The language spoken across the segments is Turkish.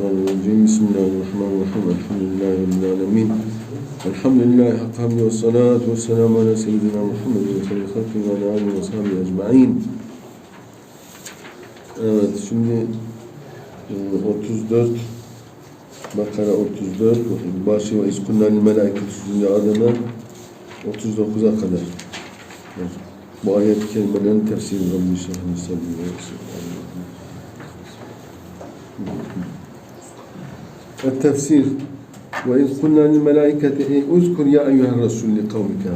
الرجيم بسم الله الرحمن الرحيم الحمد لله رب العالمين. الحمد لله حق حمد والصلاة والسلام على سيدنا محمد وخير خلقه وعلى آله وصحبه أجمعين. Evet şimdi e, 34 Bakara 34, Başıma İskunnel Melekül Sözünce adına 39'a kadar. Bu ayet-i kerimelerin tefsiri Rabbi Tefsir ve iz kulna lil uzkur ya eyyuhel rasul li kavmike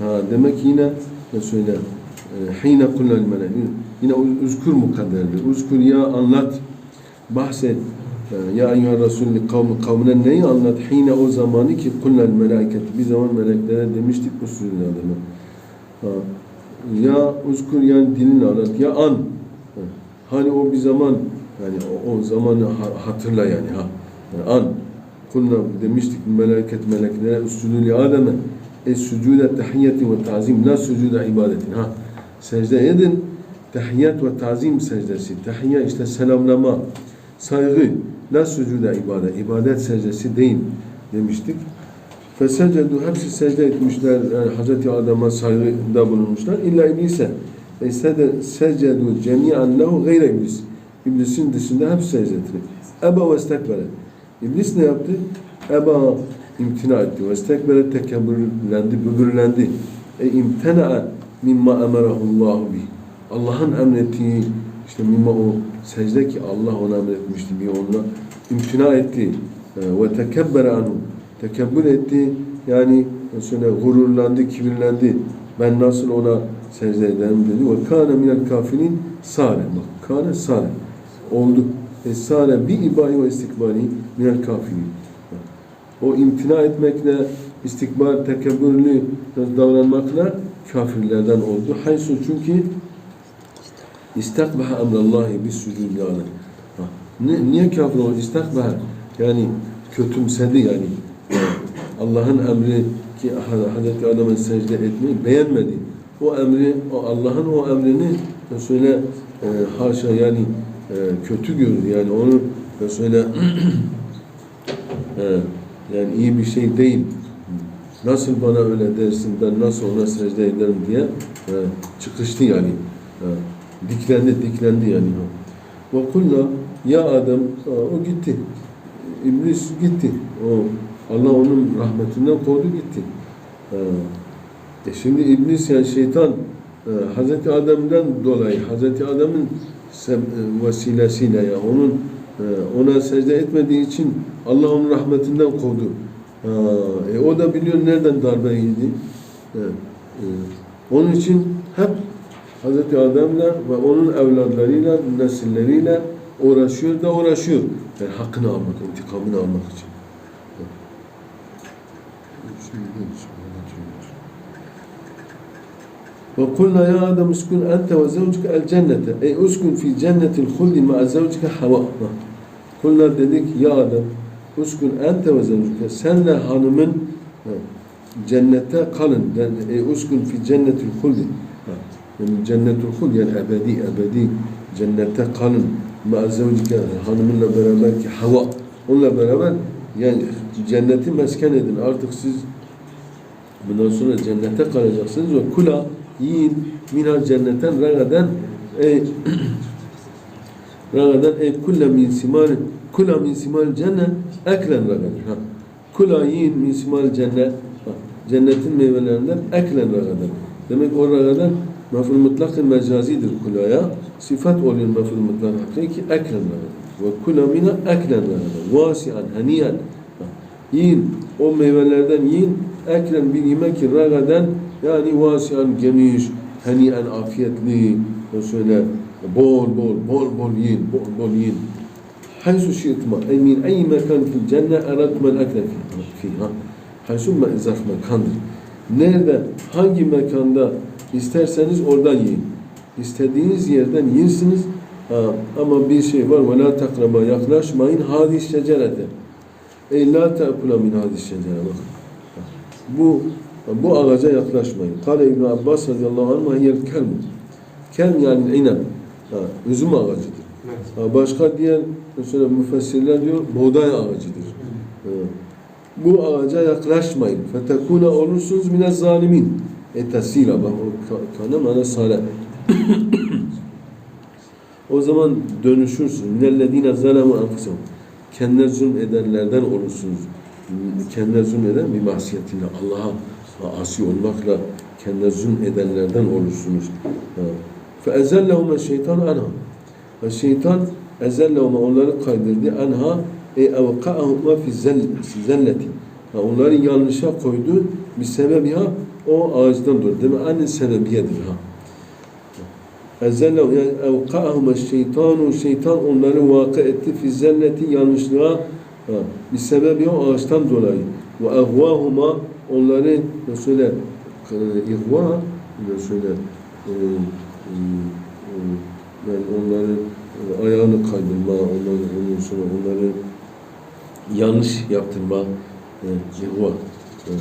ha. demek yine ne söyle e, hine kulna lil melaikete yine uzkur mukadderdir. Uzkur ya anlat bahset ya eyyüher Resul li kavmi kavmine neyi anlat hine o zamanı ki kullel melaiket bir zaman meleklere demiştik bu sürün adını. Ya üzkür yani dilinle anlat ya an. Ha. Hani o bir zaman yani o, o zamanı ha- hatırla yani ha. Yani an. Kulna demiştik meleket meleklere üstünü li ademe es sucude tahiyyeti ve tazim la sucude ibadetin ha. Secde edin tahiyyat ve tazim secdesi. Tahiyya işte selamlama, saygı. La sucude ibadet. İbadet secdesi değil demiştik. Fesecedu hepsi secde etmişler. Yani Hz. Adem'a saygıda bulunmuşlar. İlla iblise. E sede- secedu cemi'an lehu gayre iblis. İblisin dışında hepsi secde etti. Eba ve istekbere. İblis ne yaptı? Eba imtina etti. Ve istekbere tekebbürlendi, böbürlendi. E imtena'a mimma emerahullahu bih. Allah'ın emrettiği işte mimma o secde ki Allah ona emretmişti bir onunla imtina etti. E, Ve tekebbere anhu. Tekebbür etti. Yani sonra gururlandı, kibirlendi. Ben nasıl ona secde ederim dedi. Ve kâne minel kafirin sâre. Bak kâne sâre. Oldu. E sâre bi ibahi ve istikbali minel kafirin. O imtina etmekle, istikbal, tekebbürlü davranmakla kafirlerden oldu. Haysu çünkü istakbaha emrallahi bis sucud yani. Ne, niye kafir oldu? İstakbaha yani kötümsedi yani. Allah'ın emri ki Hazreti Adem'e secde etmeyi beğenmedi. O emri, o Allah'ın o emrini söyle e, haşa yani e, kötü gördü. Yani onu söyle e, yani iyi bir şey değil. Nasıl bana öyle dersin, ben nasıl ona secde ederim diye e, çıkıştı yani. E, diklendi, diklendi yani. Ve kulla ya Adem, o gitti. İblis gitti. O Allah onun rahmetinden kovdu gitti. E, şimdi iblis yani şeytan e, Hazreti Adem'den dolayı Hazreti Adem'in e, vesilesiyle ya onun e, ona secde etmediği için Allah onun rahmetinden kovdu. E, o da biliyor nereden darbe yedi. E, e, onun için hep Hazreti Adem'le ve onun evladlarıyla, nesilleriyle uğraşıyor da uğraşıyor. Yani hakkını almak, intikamını almak için. وقلنا يا آدم اسكن أنت وزوجك الجنة أي اسكن في جنة الخلد مع زوجك حواء قلنا dedik ya Adem uskun ente ve zevcuke senle hanımın ha, cennette kalın yani e, uskun fi cennetil huldi Ha, yani cennetul huld yani ebedi ebedi. Cennette kalın. Ma zevcuke hanımınla beraber ki hava onunla beraber yani cenneti mesken edin. Artık siz bundan sonra cennete kalacaksınız. Ve kula yiyin. Minal cennetten ragaden e, ragaden e kulle min simar kula min simar cennet eklen ragaden. Ha. kula yiyin min simar cennet. Ha. cennetin meyvelerinden eklen ragaden. Demek o ragaden مفهوم المطلق المجازي للكلا يا صفات أول المفهوم المطلق حقيقي أكلا وكل منا أكلنا واسعا هنيا يين أم ولدان يين أكلا بنيمك رغدا يعني واسعا جنيش هنيا أفيتني وشلا بول بول بول بول يين بول بول يين حيث شئت ما أي من أي مكان في الجنة أردت من أكل فيها فيها حيث ما إذا في مكان دي. Nerede, hangi mekanda isterseniz oradan yiyin. İstediğiniz yerden yiyirsiniz. Ha, ama bir şey var. Ve la takraba yaklaşmayın hadis şecerete. Ey la ta'kula min hadis şecere. Bakın. Bu bu ağaca yaklaşmayın. Kale İbn Abbas radıyallahu anh hiyel kelm. Kelm yani inan. Ha, üzüm ağacıdır. Ha, başka diğer mesela müfessirler diyor buğday ağacıdır. Ha bu ağaca yaklaşmayın. Fetekuna olursunuz mine zalimin. E tesila bak o kana mana o zaman dönüşürsün. Minellezine zalemu enfusehum. Kendine zulm edenlerden olursunuz. Kendine zulm eden bir masiyetiyle Allah'a asi olmakla kendine zulm edenlerden olursunuz. Fe ezellehum şeytan anha. Şeytan ezellehum onları kaydırdı anha evka'ahuma fi zel- zelleti. Ha, onları yanlışa koydu. Bir sebebi ha o ağaçtan dolayı. Demek aynı sebebiyedir ha. Ezellehu yani evka'ahuma şeytanu şeytan onları vakı etti fi zelleti yanlışlığa ha, bir sebebi o ağaçtan dolayı. Ve ehvahuma onları ne söyler? İhva ne söyler? Ee, e, e, yani onların e, ayağını kaydırma, onları, ondan sonra onları yanlış yaptırma ee, cehuva. Ee,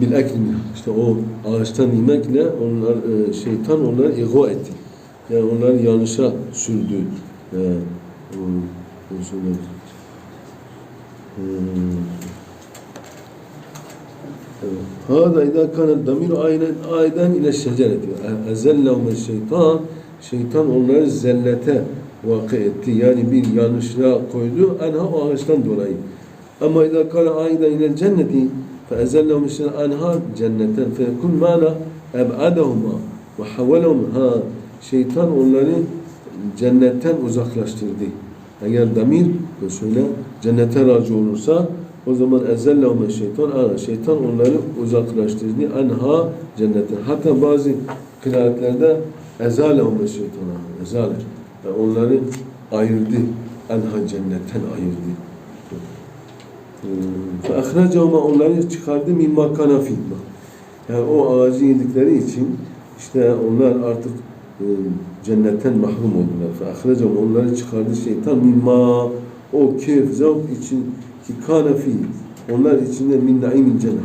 Bir akil işte o ağaçtan inmekle onlar e, şeytan onları ihva etti. Yani onları yanlışa sürdü. Ee, Hâdâ idâ kânet damir aynen ayden ile şecereti. E, Ezellehumel şeytan. Şeytan onları zellete vakı etti. Yani bir yanlışlığa koydu. Anha o ağaçtan dolayı. Ama idâ kâle âiden ilel cenneti فَاَزَلَّهُمْ الشَّيْطَانُ anha cennetten فَيَكُنْ مَعْنَا اَبْعَدَهُمَا وَحَوَّلَهُمْ ha Şeytan onları cennetten uzaklaştırdı. Eğer damir söyle cennete razı olursa o zaman ezellehum şeytan ana şeytan onları uzaklaştırdı anha cennetten. Hatta bazı kıraatlerde ezalehum şeytana ezale. ve onları ayırdı. Enha cennetten ayırdı. Hmm. Ve ahracahuma onları çıkardı min makana fitna. Yani o ağacı yedikleri için işte onlar artık hmm, cennetten mahrum oldular. Ve ahracahuma onları çıkardı şeytan mimma o keyif, zavk için ki kanafid. onlar içinde min naimin cennet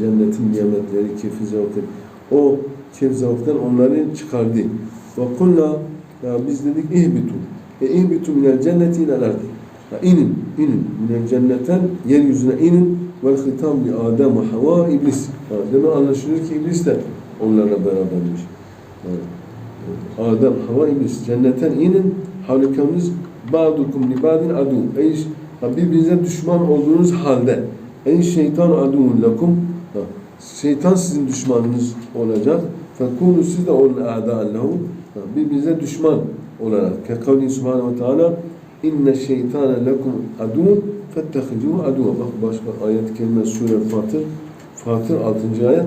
cennetin nimetleri keyif, zavkın o keyif, zavktan onları çıkardı. Ve kulla ya biz dedik ihbitu. E ihbitu minel cenneti ilel ardi. Ha, inin, inin. Minel cennetten yeryüzüne inin. Vel hitam li Adem ve Hava iblis. Ha, demek anlaşılıyor ki iblis de onlarla berabermiş. Ha, Adem, Hava, iblis. Cennetten inin. Halikamiz ba'dukum li ba'din adu. Ey ha, birbirinize düşman olduğunuz halde. Ey şeytan adun lekum. Ha, Şeytan sizin düşmanınız olacak. Fekunu siz de olun a'da'an lehu Ha, Birbirinize düşman olarak. Kekavli subhanahu ve teala inne şeytane lekum adun fettehicuhu aduva. Bak başka ayet kelime sure Fatır. Fatır 6. ayet.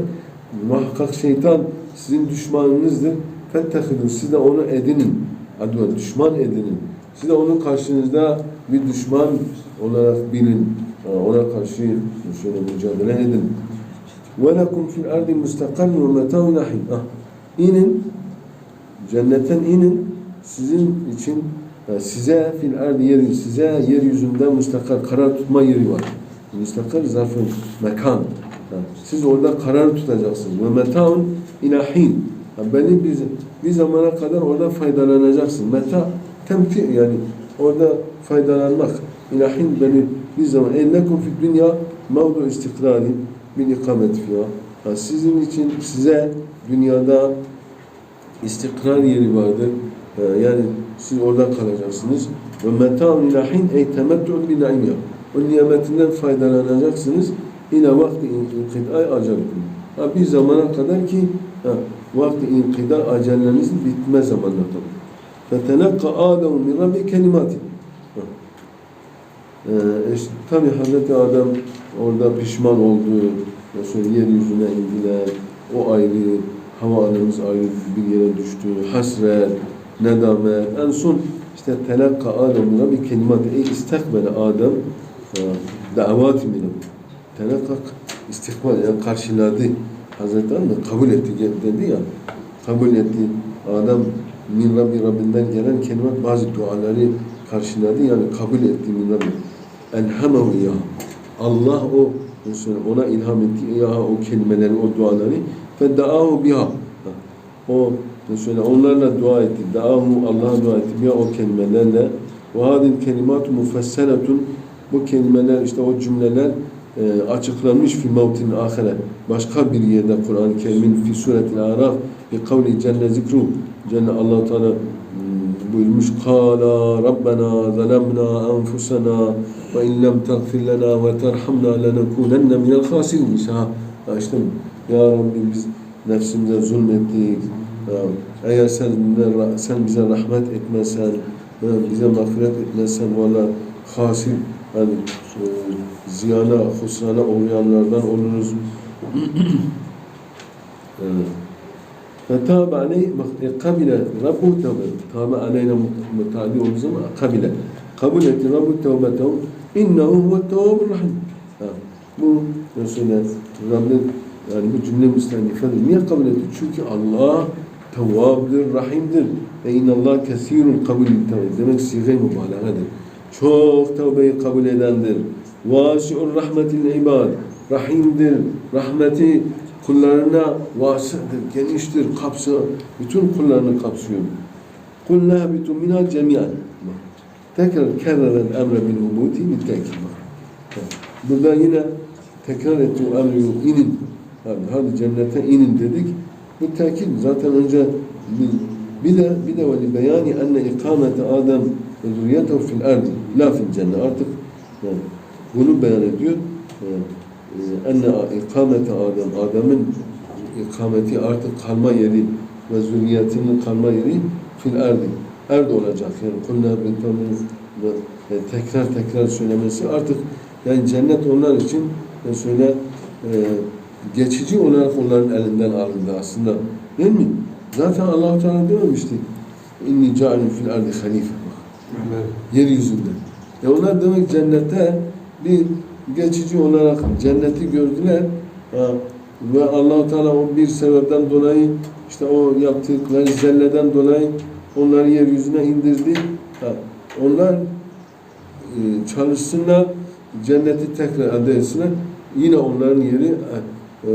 Muhakkak şeytan sizin düşmanınızdır. Fettehidu siz de onu edinin. Aduva düşman edinin. Siz de onun karşınızda bir düşman olarak bilin. Ha, Ona karşı şöyle mücadele edin. وَلَكُمْ فِي الْاَرْضِ مُسْتَقَلٌ وَمَتَاعٌ نَحِينَ ah, İnin, cennetten inin, sizin için, yani size fil ardi yerin, size yeryüzünde müstakar, karar tutma yeri var. Müstakar zarfın, mekan. Siz orada karar tutacaksınız. Ve metaun ilahin. Belli bir, bir zamana kadar orada faydalanacaksın. Meta temti yani orada faydalanmak. İlahin belli bir zaman. Ennekum fi dünya mevdu istikrari bir ikamet fiha. Ha, Sizin için size dünyada istikrar yeri vardır. Ha, Yani siz orada kalacaksınız. Ve meta'un ilahin ey temettu'un bi naimya. O nimetinden faydalanacaksınız. İle vakti inkidai acelikum. Ha, bir zamana kadar ki ha, vakti inkida acellenizin bitme zamanına kadar. Adem min Rabbi kelimati. Ha. Ee, işte, tabi Hazreti Adem orada pişman oldu. Mesela yeryüzüne indiler. O ayrı, hava anamız ayrı bir yere düştü. Hasret, nedamet. En son işte telakka Adem Rabbi kelimat. Ey istekbele Adem e, davati minum. Telakka istikbal yani karşıladı. Hazreti Adem de kabul etti dedi ya. Kabul etti. Adem min Rabbi Rabbinden gelen kelimat bazı duaları karşıladı yani kabul etti min Rabbi. Elhamehu ya. Allah o ona ilham etti ya o kelimeleri, o duaları fedda'ahu biha. Ha, O mesela onlarla dua etti. Da'ahu Allah'a dua etti biha o kelimelerle. Ve hadil kelimat mufesseletun bu kelimeler işte o cümleler e, açıklanmış fi mevtin ahire. Başka bir yerde Kur'an-ı Kerim'in fi suretil Araf bi kavli celle zikru. Celle Allah Teala hmm, buyurmuş Kala Rabbena zalemna enfusena ve in lem tagfir lena ve terhamna lenekunenne minel ha işte Ya Rabbi biz nefsimize zulmettik. Ha, Eğer sen, sen bize rahmet etmezsen, ha, bize mağfiret etmezsen valla hasir yani e, ziyana, husrana uğrayanlardan oluruz. فتاب عليه قبل رب التوبة تاب علينا متعدي ومزمع قبل قبل رب توبته إنه هو التواب الرحيم Ha, bu mesela Rabbin yani bu cümle müstendifedir. Niye kabul etti? Çünkü Allah tevvabdır, rahimdir. Ve innallah kesirul kabul tevbe. Demek siga mübalağadır. Çok tevbeyi kabul edendir. Vasi'ur rahmetil ibad. Rahimdir. Rahmeti kullarına vasıdır, geniştir, kapsa, bütün kullarını kapsıyor. قُلْ نَهْبِتُ مِنَا جَمِيعًا Tekrar kerreren emre bil hubuti bittekil. Burada yine tekrar etti o emri inin. yani hadi cennete inin dedik. Bu tekil zaten önce bir, de bir de ve beyani enne ikamete Adem zürriyetehu fil ardi la fil cennet. Artık yani bunu beyan ediyor. E, enne ikamete Adem Adem'in ikameti artık kalma yeri ve zürriyetinin kalma yeri fil ardi. Erd olacak. Yani kulna bintamın ve tekrar tekrar söylemesi artık yani cennet onlar için söyle e, geçici olarak onların elinden alındı aslında. Değil mi? Zaten Allah Teala dememişti. İnni ca'alun fil ardi halife. Yeryüzünde. E onlar demek cennette bir geçici olarak cenneti gördüler. Ha, ve allah Teala o bir sebepten dolayı işte o yaptıkları zelleden dolayı onları yeryüzüne indirdi. Ha, onlar e, çalışsınlar, cenneti tekrar elde etsinler. Yine onların yeri e, e,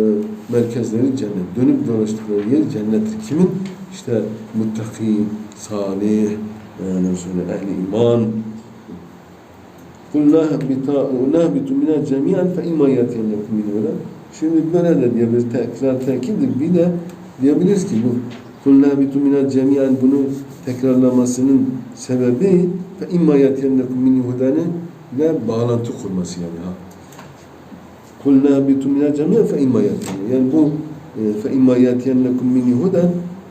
merkezleri cennet. Dönüp dolaştıkları yer cennettir. Kimin? İşte muttaki, salih, yani şöyle ehli iman. قُلْ نَهْبِتُ مِنَا جَمِيعًا فَاِمَّا يَتْيَنَّكُمْ مِنْ هُدًى Şimdi böyle de diyebiliriz. Tekrar tekildir. Bir de diyebiliriz ki bu قُلْ نَهْبِتُ مِنَا جَمِيعًا bunu tekrarlamasının sebebi فَاِمَّا يَتْيَنَّكُمْ مِنْ هُدَن'ın ile bağlantı kurması yani. Ha. kulna bitu minel camiye fe imma Yani bu fe imma yatiyennekum minni huden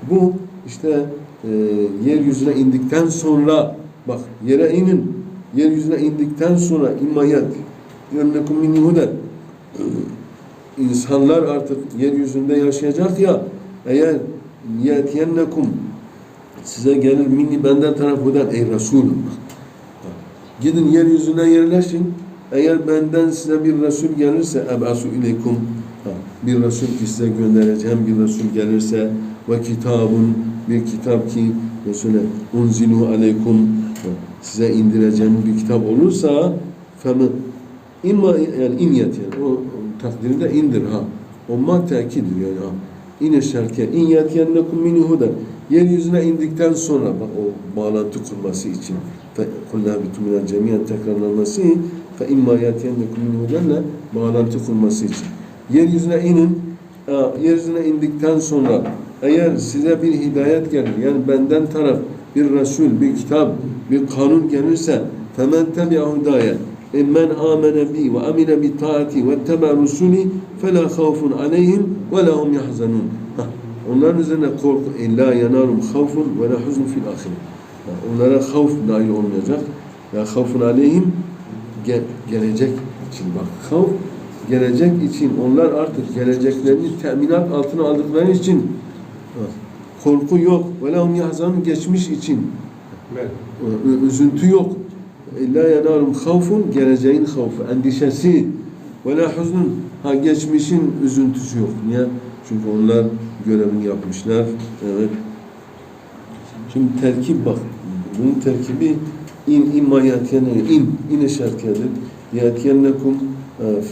bu işte e, yeryüzüne indikten sonra bak yere inin. Yeryüzüne indikten sonra imma yatiyennekum minni huden insanlar artık yeryüzünde yaşayacak ya eğer yetiyennekum size gelir minni benden taraf huden ey Resulüm. Gidin yeryüzüne yerleşin eğer benden size bir Resul gelirse ebasu ileykum bir Resul ki size göndereceğim bir Resul gelirse ve kitabun bir kitap ki Resulü unzilu aleykum size indireceğim bir kitap olursa femi imma yani in yet yani o takdirinde indir ha. O ma tekidir yani ha. İne şerke in yetiyennekum min huda yeryüzüne indikten sonra bak o bağlantı kurması için kulna bitumina cemiyen tekrarlanması fe imma yetiyennekum min hudanla bağlantı kurması için yeryüzüne inin ha, yeryüzüne indikten sonra eğer size bir hidayet gelir yani benden taraf bir Resul, bir kitap, bir kanun gelirse فَمَنْ تَبِعَ هُدَايَ اِمَّنْ آمَنَ بِي وَأَمِنَ بِطَاعَتِي وَاتَّبَعَ رُسُولِي فَلَا خَوْفٌ عَلَيْهِمْ وَلَا هُمْ يَحْزَنُونَ Onların üzerine korku اِلَّا يَنَالُمْ خَوْفٌ وَلَا حُزْنٌ فِي الْآخِرِ Onlara havf dahil olmayacak. Ya havfun aleyhim ge gelecek için bak. Havf gelecek için onlar artık geleceklerini teminat altına aldıkları için korku yok. Ve lahum yahzanun geçmiş için. Üzüntü yok. İlla yanalum havfun geleceğin havfu, endişesi. Ve la huznun ha geçmişin üzüntüsü yok. Niye? Çünkü onlar görevini yapmışlar. Evet. Şimdi terkip bak. Bunun terkibi in imma yatiyene in in şartiyedir. Yatiyennekum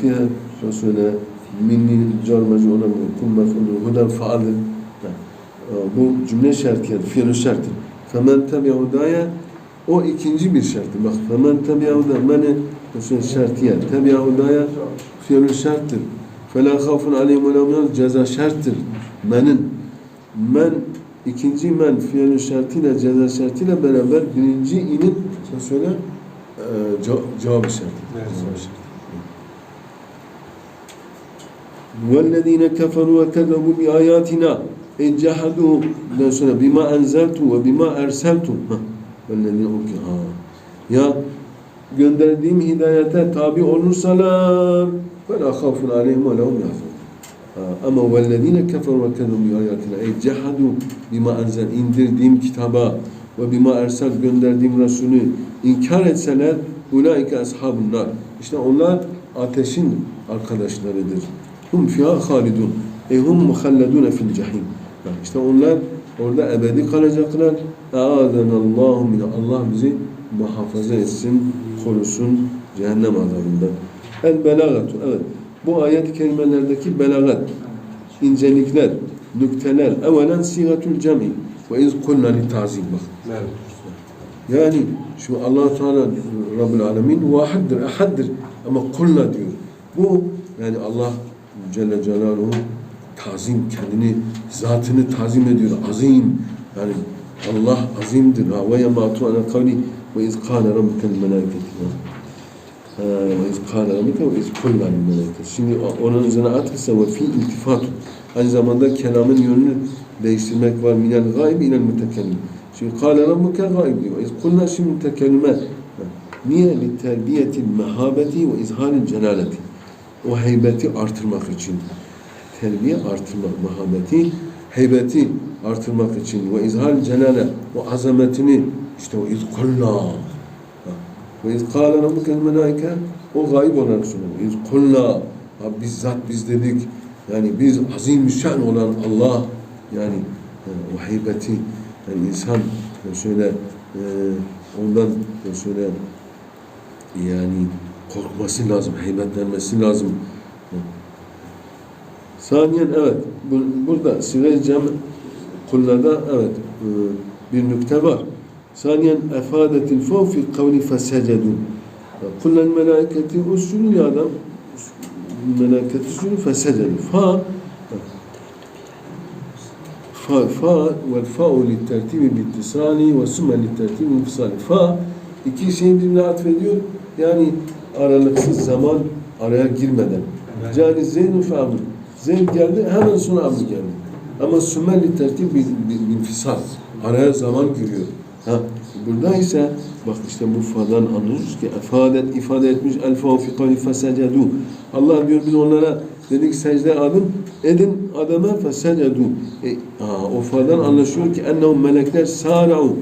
fiha Şöyle söyle minni carmacı olamıyor. Kun mef'ulü huden faaldır. Ha. Ee, Bu cümle şartı fiil şarttır. Femen tabi'a hudaya o ikinci bir şarttır. Bak femen tabi'a hudaya meni mesela şartiye tabi'a hudaya fiil şarttır. Fela khafun aleyhim ve la ceza şarttır. Menin men ikinci men fiil şartıyla ceza şartıyla beraber birinci inin sen söyle e, ce- cevabı şartı. Evet. Cevabı şartı. وَالَّذ۪ينَ كَفَرُوا وَكَذَّبُوا بِآيَاتِنَا اَجَّحَدُوا Ondan sonra بِمَا اَنْزَلْتُ وَبِمَا اَرْسَلْتُ وَالَّذ۪ينَ اوki ha. Ya gönderdiğim hidayete tabi olursalar فَلَا خَافٌ عَلَيْهِمْ وَلَهُمْ يَحْزَنُونَ Ha, Ama وَالَّذ۪ينَ كَفَرُوا وَكَذَّبُوا بِآيَاتِنَا اَجَّحَدُوا بِمَا اَنْزَلْ indirdiğim kitaba ve bima ersel gönderdiğim Resulü inkar etseler ulaike ashabun. İşte onlar ateşin arkadaşlarıdır. Hum fiha halidun. Ey hum muhalladun fil cehim. İşte onlar orada ebedi kalacaklar. Allahu min Allah bizi muhafaza etsin, korusun cehennem azabından. El belagatu. Evet. Bu ayet-i kerimelerdeki belagat, incelikler, nükteler. Evvelen sigatül cemi. Ve iz kulna li tazim. Bak. Yani şu allah Teala Rabbül Alemin vahiddir, ehaddir ama kulna diyor. Bu yani Allah Celle Celaluhu tazim, kendini, zatını tazim ediyor. Azim. Yani Allah azimdir. Ve yematu ala kavli ve iz kâle rabbukel melâiketi. Ha, Ve iz kâle rabbuke ve iz kulna lil melâiketi. Şimdi onun üzerine atırsa ve fi iltifat. Aynı zamanda kelamın yönünü değiştirmek var. Minel gayb ilel mütekellim. Şimdi kâle rabbuke gayb diyor. İz kulna şimdi mütekellimet. Ha, Niye? Li terbiyetil mehabeti ve izharil celaleti. O heybeti artırmak için. Terbiye artırmak, mehabeti, heybeti artırmak için. Ve izhar celale, o azametini işte o iz kulna. Ve iz kâle rabbukel melâike o gayb olarak söylüyor. İz kulna. Bizzat biz dedik. Yani biz azim şan olan Allah yani e, o heybeti yani insan e, şöyle e, ondan e, şöyle yani korkması lazım, heybetlenmesi lazım. Saniyen evet, bu- burada sigar cem kullada evet e, bir nükte var. Saniyen efadetil fav fi kavli fesecedun. Kullel melâiketi usculü ya adam melâiketi usculü fesecedu. Fa fa fa vel fa'u li tertibi bittisali ve sümme li tertibi infisali. Fa iki şeyi birbirine atfediyor. Yani aralıksız zaman araya girmeden. Cani Zeynü fe Amr. Zeyn geldi hemen sonra Amr geldi. Ama sümmelli tertip bir, bir, bir fisal. Araya zaman giriyor. Ha, burada ise bak işte bu fadan anlıyoruz ki ifadet ifade etmiş el fi kavli fesecedu. Allah diyor biz onlara dedik secde adım edin adama fesecedu. E, ha, o fadan anlaşıyor ki ennehum melekler sara'u.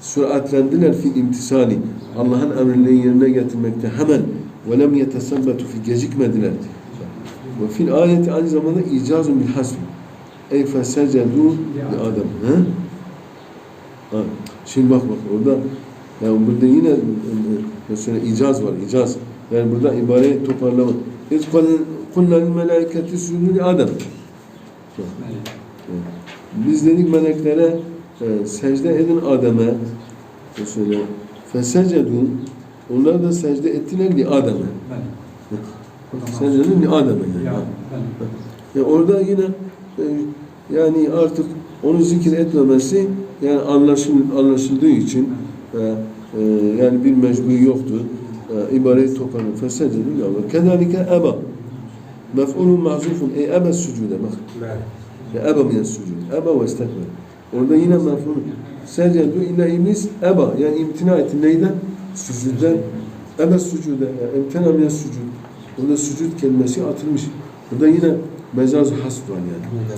Süratlendiler fi imtisali. Allah'ın emirlerini yerine getirmekte hemen ve lem yetesebbetu fi gecikmediler. Ve fil ayeti aynı zamanda icazun bil hasbi. Ey fesecedu li Adem. Ha? Ha. Şimdi bak bak orada yani burada yine e, mesela icaz var, icaz. Yani burada ibare toparlama. İz melâiketi sujudu li Adem. Biz dedik meleklere e, secde edin Adem'e. Mesela fesecedu onlar da secde ettiler li Adem'e. Secde edin li Adem'e. Yani. Ya orada yine e, yani artık onu zikir etmemesi yani anlaşıl, anlaşıldığı için e, e, yani bir mecbur yoktu. E, ibareyi toparlı. Fesecedü Allah. Kedalike eba. Mef'ulun mahzufun. Ey ebe sucude. Bak. Ya eba mine sucud. Eba ve istekber. Orada yine mef'ul. Secedü illa iblis eba. Yani imtina etti. Neyden? Sucudden. Ebe sucude. Yani imtina mine sucud. Orada sucud kelimesi atılmış. Burada yine mecaz hasf var yani.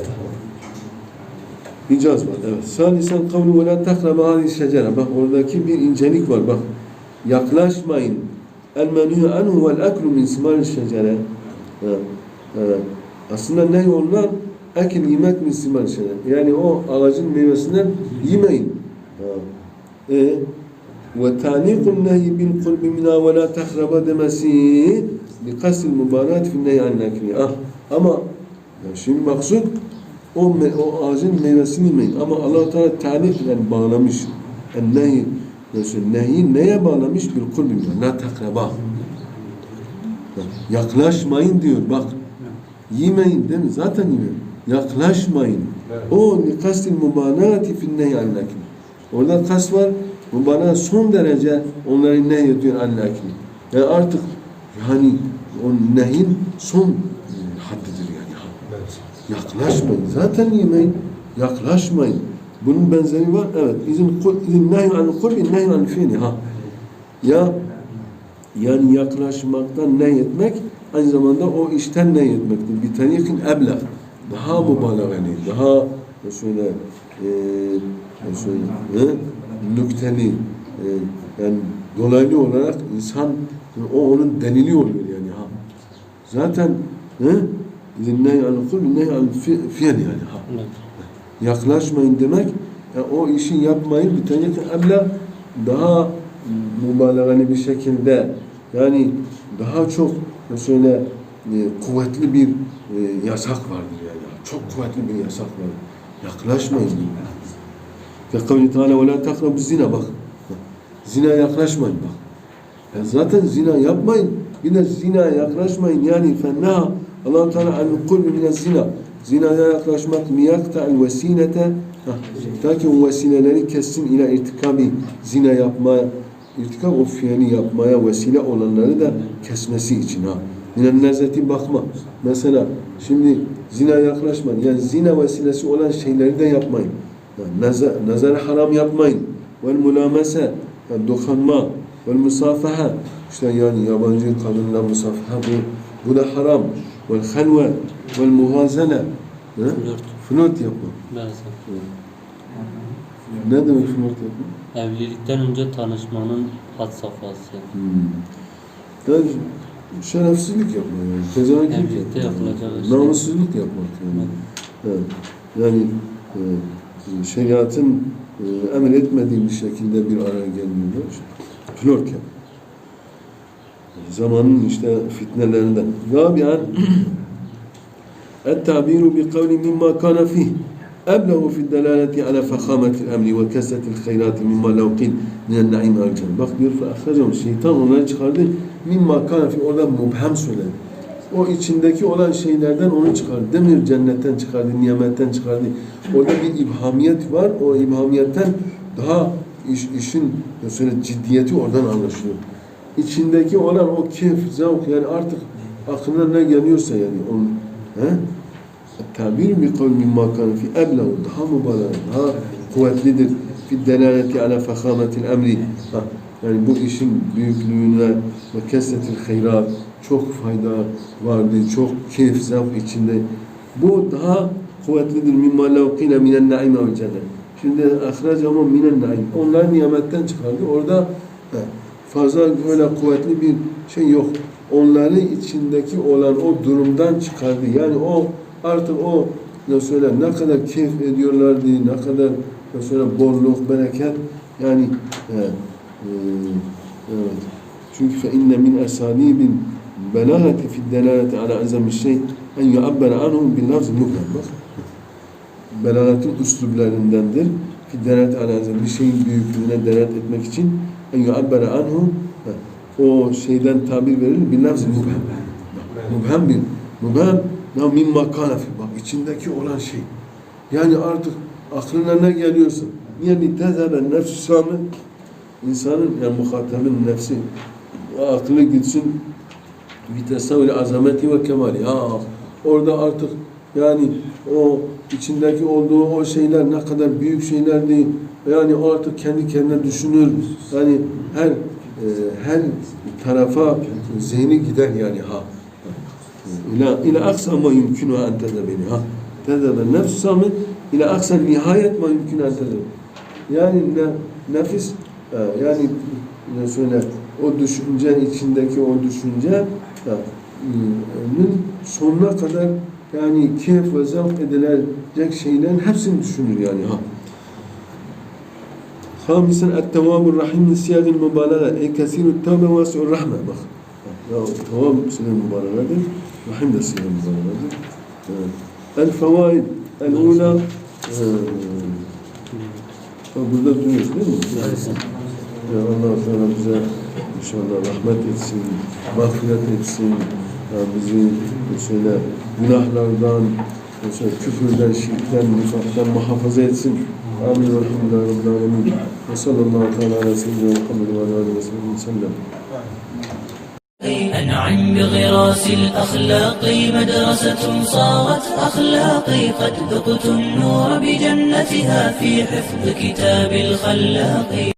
İcaz var evet. Salisen kavlu ve la takraba hadi şecere. Bak oradaki bir incelik var bak. Yaklaşmayın. El menü anhu vel aklu min simar şecere aslında ne onlar? Ekin yemek mi simen şeyler. Yani o ağacın meyvesinden yemeyin. E, ve tanikun nehi bil kulbi mina ve la tahraba demesi bi kasil mübarat fi nehi annekini. Ah, ama yani şimdi maksud o, o ağacın meyvesini yemeyin. Ama Allah-u Teala tanik yani bağlamış. En nehi Resul nehi neye bağlamış? Bil kulbi mina. La takraba. Yaklaşmayın diyor. Bak Yemeyin değil mi? Zaten yemeyin. Yaklaşmayın. O nikastil mubanati fin nehi an nakli. Orada kas var. Mubana son derece onları ne ediyor an nakli. Yani artık yani o nehin son e, haddidir yani. Yaklaşmayın. Zaten yemeyin. Yaklaşmayın. Bunun benzeri var. Evet. İzin kul izin nehy an kulbi nehy an fiili ha. Ya yani yaklaşmaktan ne etmek aynı zamanda o işten ne etmektir. Bir tarikin ebla. Daha mübalağani, daha şöyle e, şöyle e, nükteli e, yani dolaylı olarak insan o onun delili oluyor yani ha. Zaten e, an kulbi nehy an fi- fiil yani ha yaklaşmayın demek e, o işi yapmayın bir tane ebla daha mübalağani bir şekilde yani daha çok şöyle e, kuvvetli bir e, yasak vardır yani. Çok kuvvetli bir yasak var. Yaklaşmayın diyor. Ve kavli Teala ve la takrabu zina bak. Zina yaklaşmayın bak. E zaten zina yapmayın. Bir de zina yaklaşmayın. Yani fenna Allah Teala an kulbi min zina. Zinaya yaklaşmak miyakta el vesilete ta ki o vesileleri kessin ila irtikabi zina yapmaya irtikab o fiili yapmaya vesile olanları da kesmesi için ha. Minen nezeti bakma. Mesela şimdi zina yaklaşmayın. Yani zina vesilesi olan şeyleri de yapmayın. Yani nazar, nazar haram yapmayın. Vel mulamese yani dokunma. Vel musafaha işte yani yabancı kadınla musafaha bu, bu da haram. Vel halve vel muhazene Ha? Flört. Flört yapma. Bazen. Ne demek flört Evlilikten önce tanışmanın had safhası. Hmm. Şerefsizlik yapmak yani. Tezahürat Evlilikte yapmak. yapılacak Yani. şey. Namussuzluk yapmak yani. Evet. Yani e, şeriatın e, emretmediği bir şekilde bir araya gelmiyorlar. Flört yapmak. Zamanın işte fitnelerinden. Rabian et tabiru bi kavli mimma kana fih. أبلغ في الدلالة على فخامة الأمر وكثرة الخيرات مما لو قيل من النعيم والجنة bak diyor فأخرجهم şeytan onları çıkardı mimma kana fi orada mubhem söyledi o içindeki olan şeylerden onu çıkardı demir cennetten çıkardı nimetten çıkardı orada bir ibhamiyet var o ibhamiyetten daha iş, işin böyle ciddiyeti oradan anlaşılıyor içindeki olan o keyif zevk yani artık aklına ne geliyorsa yani onun he? Tabir bir kavl mimma kana fi eblev daha mübalağ daha kuvvetlidir? Fi delaleti ala fehametil emri yani bu işin büyüklüğüne ve kesretil hayrat çok fayda vardı çok keyif zevk içinde. Bu daha kuvvetlidir. Mimma lev qile minen naim ve cennet şimdi ahrac ama minen naim. Onlar nimetten çıkardı. Orada fazla böyle kuvvetli bir şey yok. Onların içindeki olan o durumdan çıkardı. Yani o artık o ne söyle ne kadar keyif ediyorlardı ne kadar ne söyle bolluk bereket. Yani he, e, evet. Çünkü fe inne min esalibin belagati fi delaleti ala azami şey en yuabbara anhum bil lafz mubhem bak belagatın üslublarındandır fi delaleti ala azami bir şeyin büyüklüğüne delalet etmek için en yuabbara anhum o şeyden tabir verilir bil lafz mubhem mubhem bir mubhem ya mimma kana fi bak içindeki olan şey. Yani artık aklına ne geliyorsa yani tezebe nefs sami insanın yani muhatabın nefsi aklı gitsin vitesavli azameti ve kemali ha orada artık yani o içindeki olduğu o şeyler ne kadar büyük şeylerdi yani o artık kendi kendine düşünür. Yani her e, her tarafa zihni gider yani ha İla, ila aksa ma yumkinu en tezebeni. Ha. Tezebe nefs samet ila aksa nihayet ma yumkinu en tezebe. Yani ne, nefis e, yani ne söyle o düşünce içindeki o düşünce e, sonuna kadar yani keyif ve zevk edilecek şeylerin hepsini düşünür yani ha. Hamisen et-tevâbur rahim nisiyâdil mübalağa. Ey kesîrü tevbe vâsi'ur rahme. Bak. Ya, tamam, senin mübarakadır. Rahim de sınırımız anladı. El fevaid, el ula. Bak ee, burada duruyoruz değil mi? Evet. Ya Allah Teala bize inşallah rahmet etsin, mağfiret etsin. Ya bizi şöyle günahlardan, mesela şey, küfürden, şirkten, nifaktan muhafaza etsin. Amin. Velhamdülillahi Rabbil Alemin. Ve sallallahu teala ala seyyidina Muhammed ve ala aleyhi ve sellem. أنعم بغراس الأخلاق مدرسة صارت أخلاقي قد ذقت النور بجنتها في حفظ كتاب الخلاق.